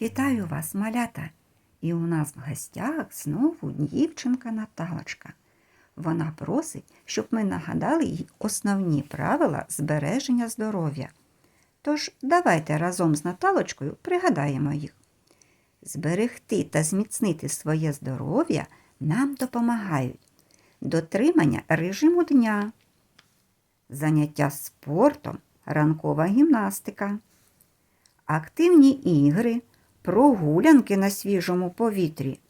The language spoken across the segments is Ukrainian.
Вітаю вас, малята! І у нас в гостях знову дівчинка Наталочка. Вона просить, щоб ми нагадали їй основні правила збереження здоров'я. Тож давайте разом з Наталочкою пригадаємо їх. Зберегти та зміцнити своє здоров'я нам допомагають дотримання режиму дня, заняття спортом, ранкова гімнастика, активні ігри, прогулянки на свіжому повітрі,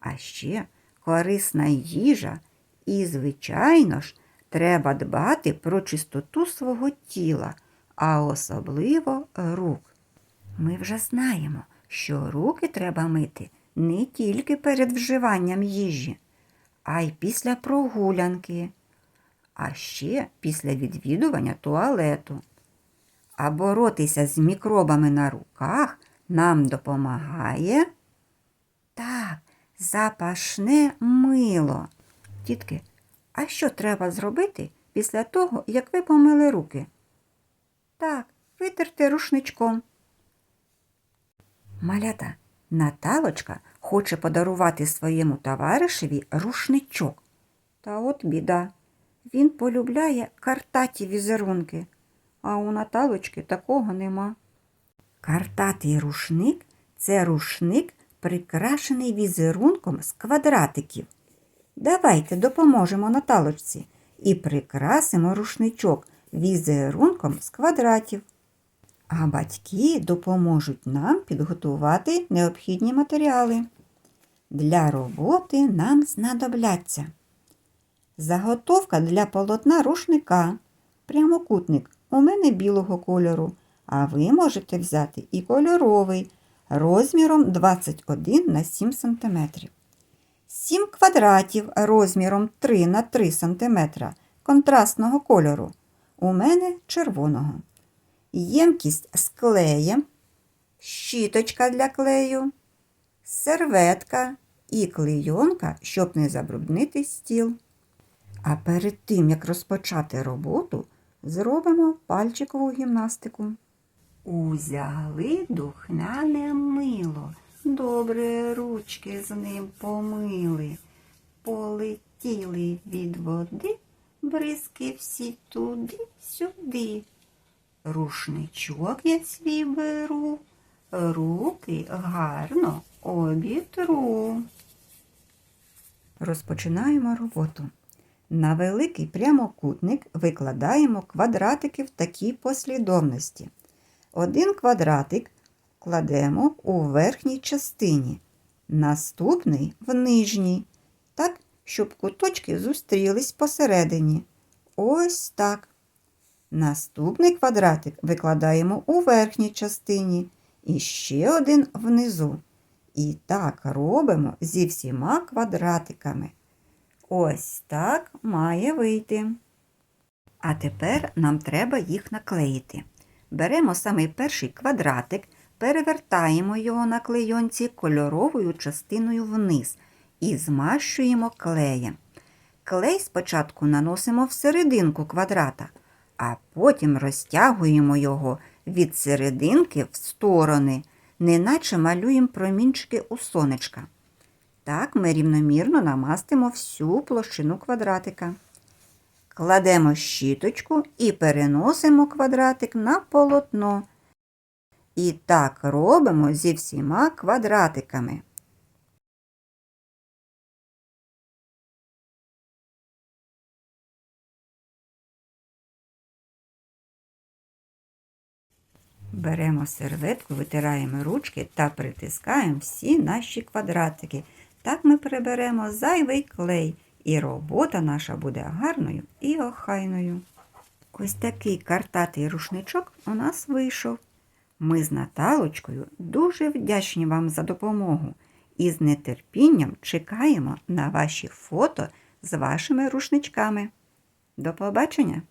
а ще корисна їжа і, звичайно ж, треба дбати про чистоту свого тіла, а особливо рук. Ми вже знаємо, що руки треба мити не тільки перед вживанням їжі, а й після прогулянки, а ще після відвідування туалету. А боротися з мікробами на руках нам допомагає так, запашне мило. Тітки, а що треба зробити після того, як ви помили руки? Так, витерти рушничком. Малята, Наталочка хоче подарувати своєму товаришеві рушничок. Та от біда. Він полюбляє картаті візерунки, а у Наталочки такого нема. Картатий рушник це рушник, прикрашений візерунком з квадратиків. Давайте допоможемо Наталочці і прикрасимо рушничок візерунком з квадратів. А батьки допоможуть нам підготувати необхідні матеріали. Для роботи нам знадобляться заготовка для полотна рушника, прямокутник у мене білого кольору, а ви можете взяти і кольоровий розміром 21 на 7 см. 7 квадратів розміром 3 на 3 см контрастного кольору. У мене червоного. Ємкість з клеєм, щіточка для клею, серветка і клейонка, щоб не забруднити стіл. А перед тим, як розпочати роботу, зробимо пальчикову гімнастику. Узяли духняне мило, добре ручки з ним помили, полетіли від води, бризки всі туди-сюди. Рушничок я свій беру, руки гарно обітру. Розпочинаємо роботу. На великий прямокутник викладаємо квадратики в такій послідовності. Один квадратик кладемо у верхній частині, наступний в нижній, так, щоб куточки зустрілись посередині. Ось так. Наступний квадратик викладаємо у верхній частині і ще один внизу. І так робимо зі всіма квадратиками. Ось так має вийти. А тепер нам треба їх наклеїти. Беремо самий перший квадратик, перевертаємо його на клейонці кольоровою частиною вниз і змащуємо клеєм. Клей спочатку наносимо в серединку квадрата, а потім розтягуємо його від серединки в сторони, неначе малюємо промінчики у сонечка. Так ми рівномірно намастимо всю площину квадратика. Кладемо щіточку і переносимо квадратик на полотно. І так робимо зі всіма квадратиками. Беремо серветку, витираємо ручки та притискаємо всі наші квадратики. Так ми приберемо зайвий клей, і робота наша буде гарною і охайною. Ось такий картатий рушничок у нас вийшов. Ми з Наталочкою дуже вдячні вам за допомогу і з нетерпінням чекаємо на ваші фото з вашими рушничками. До побачення!